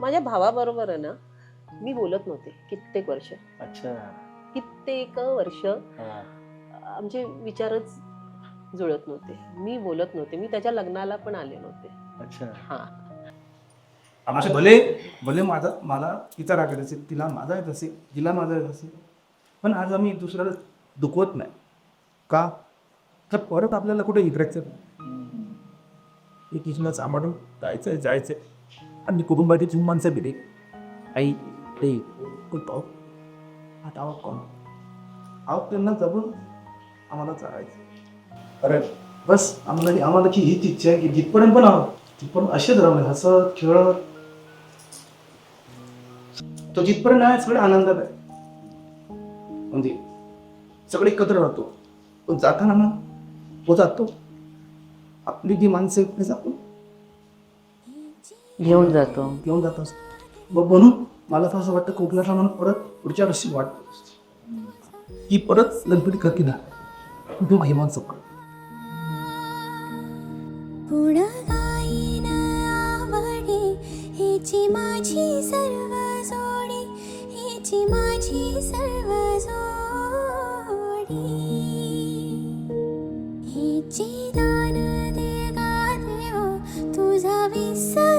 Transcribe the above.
माझ्या भावाबरोबर आहे ना मी बोलत नव्हते कित्येक वर्ष. अच्छा. कित्येक वर्ष हा. आमचे विचारच जुळत नव्हते. मी बोलत नव्हते. मी त्याच्या लग्नाला पण आले नव्हते. अच्छा. हा. आमचे भले भले माझा मला तिचा राग येत असेल तिला माझा येत असेल तिला माझा येत असेल पण आज आम्ही दुसऱ्याला दुखवत नाही. का? तर परत आपल्याला कुठे इतरायचं एकीला सांभाळून जायचंय जायचंय आणि đi. माणसं tổ आई tao còn आता आहो nó आहो त्यांना जवळ आम्हाला चालायचं अरे बस आम्हाला आम्हाला की हीच इच्छा आहे की जिथपर्यंत पण आहोत तिथपर्यंत असेच राहू हसत खेळत तो जिथपर्यंत आहे सगळे आनंदात आहे म्हणजे सगळे एकत्र राहतो पण जाताना ना तो जातो आपली जी माणसं आहेत, जातो घेऊन जातो. घेऊन जात असतो. मग म्हणून मला तर असं वाटतं कोकणातला म्हणून परत पुढच्या वर्षी वाटत की परत गणपती काकीदा तो महिमान चौक. माझी सर्व जोडी हिची माझी सर्व जोडी. हिची दान दे गा देव तुझा विसर